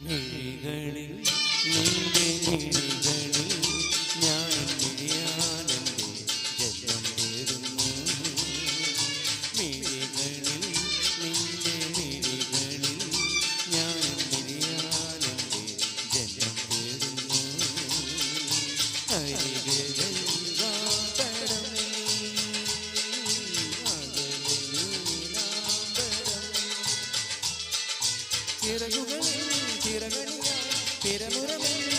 മിഴികളിൽ നിന്റെ മിഴികളിൽ ഞാൻ മിഴിയാലെന്റെ ജന്മം തേടുന്നു. മിഴികളിൽ നിന്റെ മിഴികളിൽ ഞാൻ മിഴിയാലെന്റെ ജന്മം തേടുന്നു. അരികളിൽ ചിറകുകളിൽ ചിറകണിയാൻ തിരമുറമിൽ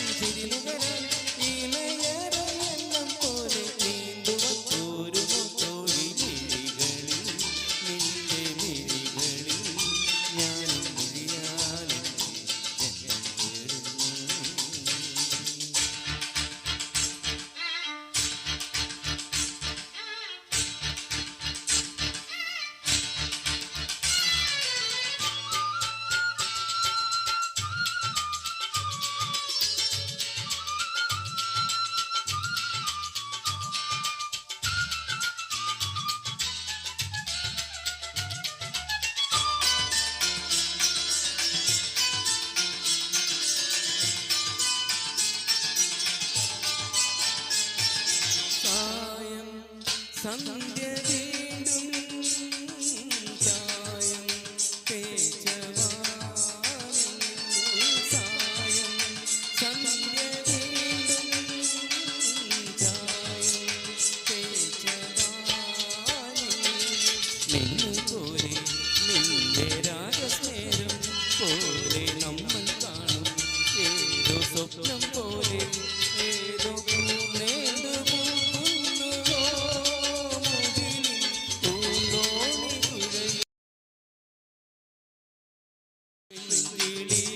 സന്ധ്യ വീണ്ടും ചായം തേജവാനിൽ സായം സന്ധ്യ വീണ്ടും ചായം. തേജവാനിൽ പോലെ നിന്റെ രാഗസ്നേഹം പോലെ നമ്മൾ കാണും. ഏതോ സ്വപ്നം പോലെ Please.